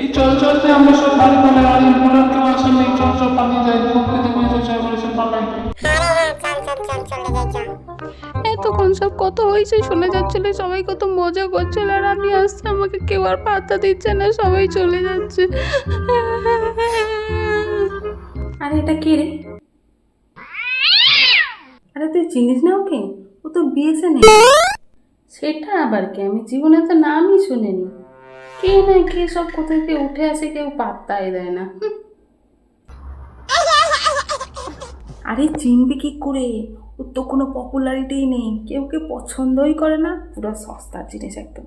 এই চল চল আমরা সব বাড়ি পালাই আর ইম্পোর্টার কেউ আসে নেই চল চল পালিয়ে যাই প্রকৃতি বলেছে চল বলে সব পালাই এতক্ষণ সব কত হয়েছে শোনা যাচ্ছিল সবাই কত মজা করছিল আর আমি আসছে আমাকে কেউ আর পাত্তা দিচ্ছে না সবাই চলে যাচ্ছে। আরে এটা কে রে? আরে তুই চিনিস না ওকে? ও তো বিয়েছে নেই সেটা আবার কি? আমি জীবনে তো নামই শুনিনি। কে না কে সব কোথা থেকে উঠে আসে কেউ পাত্তাই দেয় না। আরে চিনবি কি করে? ওর তো কোনো পপুলারিটিই নেই। কেউ কে পছন্দই করে না? পুরো সস্তার জিনিস একদম।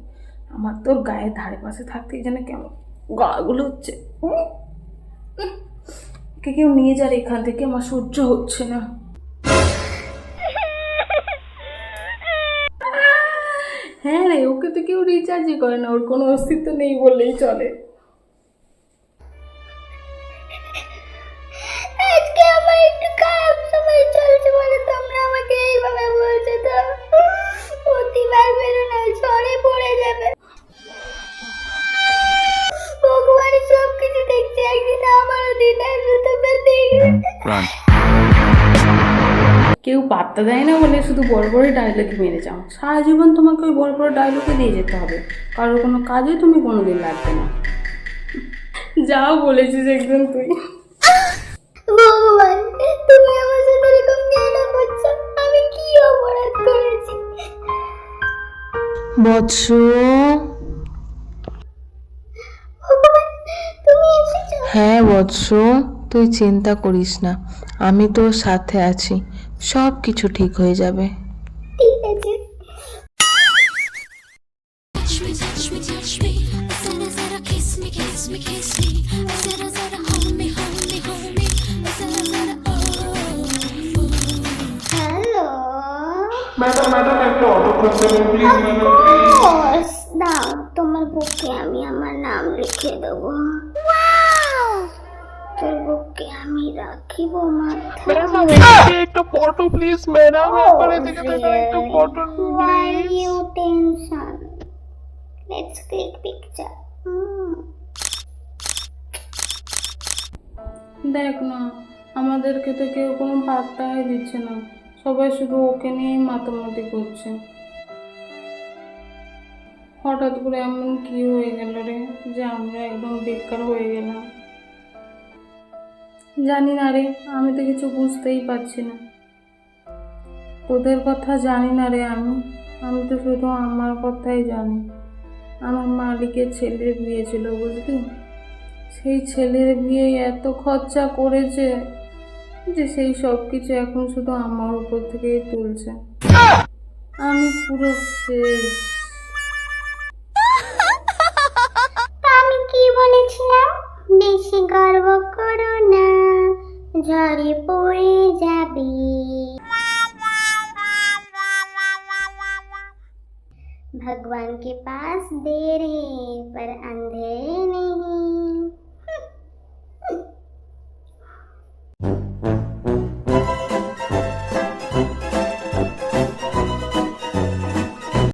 আমার তোর গায়ের ধারে পাশে থাকতেই যেন কেমন গাগুলো হচ্ছে। উম। কেউ নিয়ে যার এখান থেকে আমার সহ্য হচ্ছে না। হ্যাঁ রে ওকে তো কেউ রিচার্জই করে না ওর কোনো অস্তিত্ব নেই বললেই চলে। আজকে আমার একটু খারাপ সময় চলছে বলে তোমরা আমাকে এইভাবে বলছো তো। প্রতিবার বেরোনো ঝড়ে পড়ে যাবে। ভগবান সব কিছু দেখছে একদিন আমারও দিন আসবে তোমরা দেখবে। কেউ পাত্তা দেয় না বলে শুধু বড় বড় ডায়লগ মেরে যাও। সারা জীবন তোমাকে ওই বড় বড় ডায়লগে দিয়ে যেতে হবে। কারোর কোনো কাজে তুমি কোনোদিন লাগবে না। যাও বলেছিস একদম তুই। ভগবান তুমি আমার সাথে এরকম কেন করছ? আমি কি অপরাধ করেছি? বৎস। ভগবান তুমি এসেছ? হ্যাঁ বৎস তুই চিন্তা করিস না। আমি তোর সাথে আছি। সব কিছু ঠিক হয়ে যাবে ঠিক আছে Touch me, touch me, touch me. Zara, zara, kiss me, kiss me, kiss me. Zara, zara, hold me, hold me, hold me. Zara, zara, oh. Hello madam madam একটা অটোগ্রাফ দেবেন প্লিজ ম্যাডাম প্লিজ কোর্স দাও তোমার বুকে আমি আমার নাম লিখে দেবো তোর বুকে আমি রাখিব মাথা ম্যাডাম এদিকে একটা ফটো প্লিজ ম্যাডাম একবার এদিকে দেখেন একটা photo please you tension? Let's click picture. Hmm. দেখ না আমাদেরকে তো কেউ কোনো পাত্তাই দিচ্ছে না সবাই শুধু ওকে নিয়েই মাতামাতি করছে হঠাৎ করে এমন কি হয়ে গেল রে যে আমরা একদম বেকার হয়ে গেলাম জানি না রে, আমি তো কিছু বুঝতেই পারছি না। তোদের কথা জানি না রে আমি আমি তো শুধু আমার কথাই জানি। আমার মালিকের ছেলের বিয়ে ছিল বুঝলি? সেই ছেলের বিয়ে এত খরচা করেছে যে সেই সব কিছু এখন শুধু আমার উপর থেকেই তুলছে। আমি পুরো শেষ। भगवान के पास देर है पर अंधेरे नहीं।